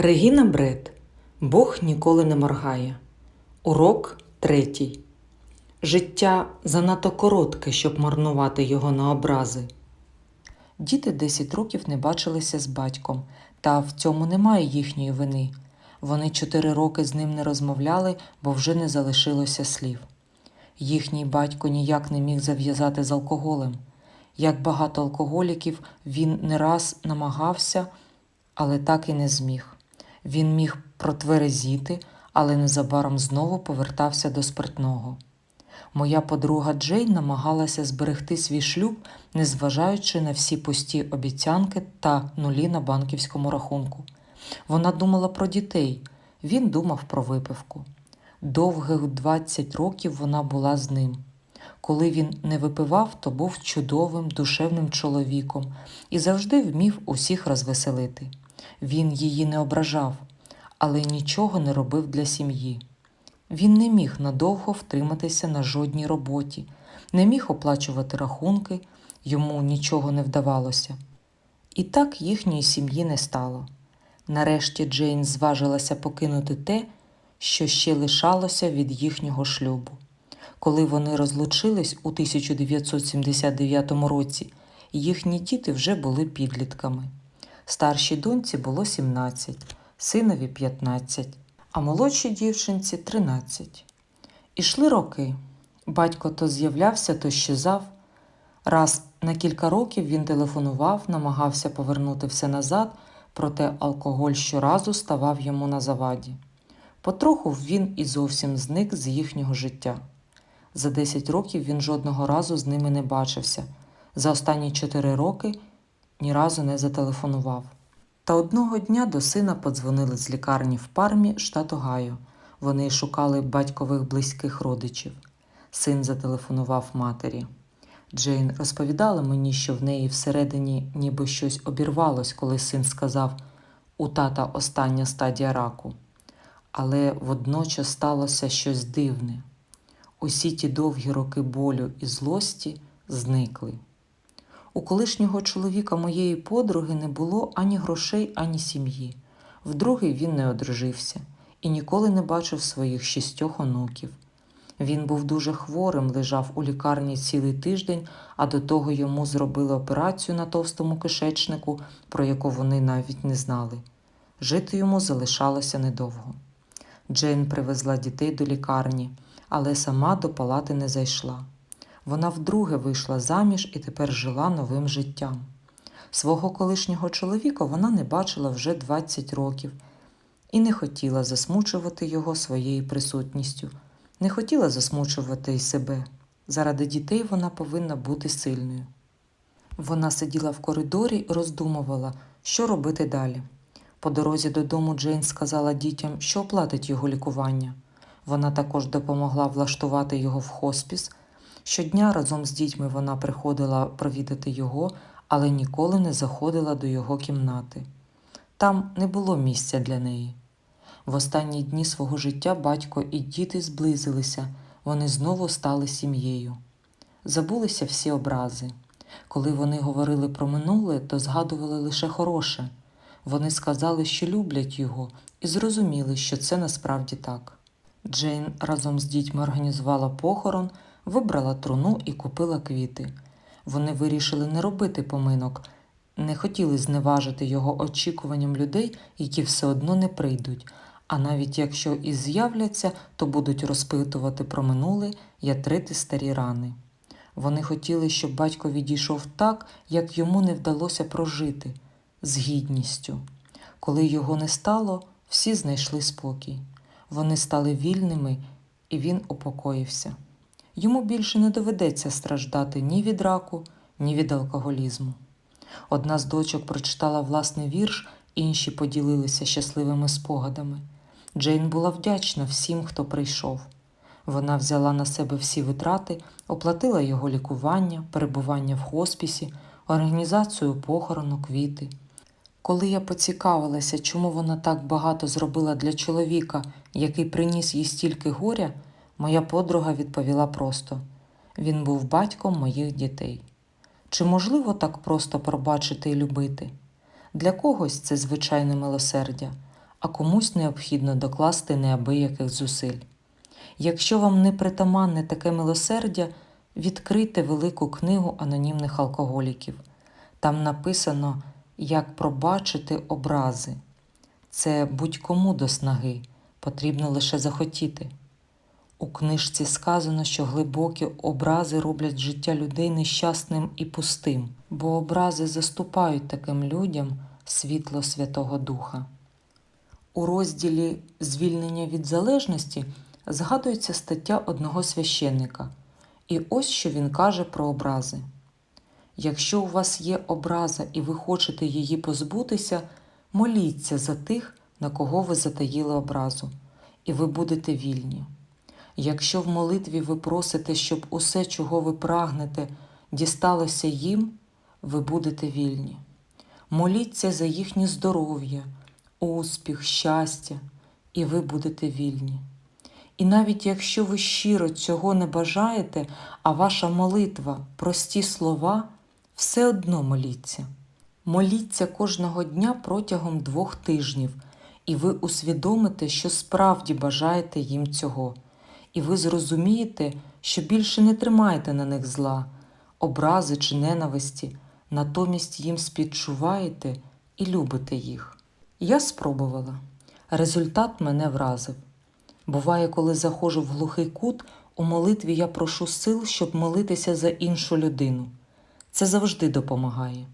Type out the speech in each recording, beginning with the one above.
Регіна Бред Бог ніколи не моргає. Урок третій. Життя занадто коротке, щоб марнувати його на образи. Діти 10 років не бачилися з батьком, та в цьому немає їхньої вини. Вони 4 роки з ним не розмовляли, бо вже не залишилося слів. Їхній батько ніяк не міг зав'язати з алкоголем. Як багато алкоголіків, він не раз намагався, але так і не зміг. Він міг протверезіти, але незабаром знову повертався до спиртного. Моя подруга Джейн намагалася зберегти свій шлюб, незважаючи на всі пусті обіцянки та нулі на банківському рахунку. Вона думала про дітей, він думав про випивку. Довгих 20 років вона була з ним. Коли він не випивав, то був чудовим, душевним чоловіком і завжди вмів усіх розвеселити. Він її не ображав, але нічого не робив для сім'ї. Він не міг надовго втриматися на жодній роботі, не міг оплачувати рахунки, йому нічого не вдавалося. І так їхньої сім'ї не стало. Нарешті Джейн зважилася покинути те, що ще лишалося від їхнього шлюбу. Коли вони розлучились у 1979 році, їхні діти вже були підлітками. Старшій доньці було 17, синові 15, а молодшій дівчинці 13. Ішли роки. Батько то з'являвся, то щезав. Раз на кілька років він телефонував, намагався повернути все назад, проте алкоголь щоразу ставав йому на заваді. Потроху він і зовсім зник з їхнього життя. За 10 років він жодного разу з ними не бачився. За останні 4 роки ні разу не зателефонував. Та одного дня до сина подзвонили з лікарні в пармі, штат Огайо. Вони шукали батькових близьких родичів. Син зателефонував матері. Джейн розповідала мені, що в неї всередині ніби щось обірвалось, коли син сказав у тата остання стадія раку. Але водночас сталося щось дивне. Усі ті довгі роки болю і злості зникли. У колишнього чоловіка моєї подруги не було ані грошей, ані сім'ї. Вдруге він не одружився і ніколи не бачив своїх шістьох онуків. Він був дуже хворим, лежав у лікарні цілий тиждень, а до того йому зробили операцію на товстому кишечнику, про яку вони навіть не знали. Жити йому залишалося недовго. Джейн привезла дітей до лікарні, але сама до палати не зайшла. Вона вдруге вийшла заміж і тепер жила новим життям. Свого колишнього чоловіка вона не бачила вже 20 років і не хотіла засмучувати його своєю присутністю, не хотіла засмучувати й себе. Заради дітей вона повинна бути сильною. Вона сиділа в коридорі і роздумувала, що робити далі. По дорозі додому Джейн сказала дітям, що оплатить його лікування. Вона також допомогла влаштувати його в хоспіс. Щодня разом з дітьми вона приходила провідати його, але ніколи не заходила до його кімнати. Там не було місця для неї. В останні дні свого життя батько і діти зблизилися, вони знову стали сім'єю. Забулися всі образи. Коли вони говорили про минуле, то згадували лише хороше. Вони сказали, що люблять його, і зрозуміли, що це насправді так. Джейн разом з дітьми організувала похорон, вибрала труну і купила квіти. Вони вирішили не робити поминок, не хотіли зневажити його очікуванням людей, які все одно не прийдуть, а навіть якщо і з'являться, то будуть розпитувати про минуле ятрити старі рани. Вони хотіли, щоб батько відійшов так, як йому не вдалося прожити, з гідністю. Коли його не стало, всі знайшли спокій. Вони стали вільними, і він упокоївся. Йому більше не доведеться страждати ні від раку, ні від алкоголізму. Одна з дочок прочитала власний вірш, інші поділилися щасливими спогадами. Джейн була вдячна всім, хто прийшов. Вона взяла на себе всі витрати, оплатила його лікування, перебування в хоспісі, організацію похорону, квіти. Коли я поцікавилася, чому вона так багато зробила для чоловіка, який приніс їй стільки горя, моя подруга відповіла просто: він був батьком моїх дітей. Чи можливо так просто пробачити і любити? Для когось це звичайне милосердя, а комусь необхідно докласти неабияких зусиль. Якщо вам не притаманне таке милосердя, відкрийте велику книгу анонімних алкоголіків. Там написано, як пробачити образи. Це будь-кому до снаги, потрібно лише захотіти. У книжці сказано, що глибокі образи роблять життя людей нещасним і пустим, бо образи заступають таким людям світло Святого Духа. У розділі Звільнення від залежності згадується стаття одного священника. І ось що він каже про образи. Якщо у вас є образа і ви хочете її позбутися, моліться за тих, на кого ви затаїли образу, і ви будете вільні. Якщо в молитві ви просите, щоб усе, чого ви прагнете, дісталося їм, ви будете вільні. Моліться за їхнє здоров'я, успіх, щастя, і ви будете вільні. І навіть якщо ви щиро цього не бажаєте, а ваша молитва, прості слова, все одно моліться. Моліться кожного дня протягом двох тижнів, і ви усвідомите, що справді бажаєте їм цього, і ви зрозумієте, що більше не тримаєте на них зла, образи чи ненависті, натомість їм співчуваєте і любите їх. Я спробувала. Результат мене вразив. Буває, коли заходжу в глухий кут, у молитві я прошу сил, щоб молитися за іншу людину. Це завжди допомагає.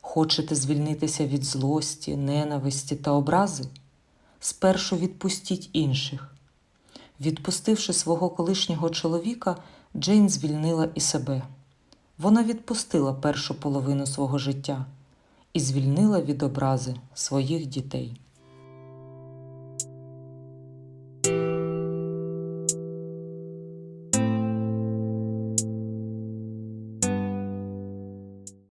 Хочете звільнитися від злості, ненависті та образи? Спершу відпустіть інших. Відпустивши свого колишнього чоловіка, Джейн звільнила і себе. Вона відпустила першу половину свого життя і звільнила від образи своїх дітей.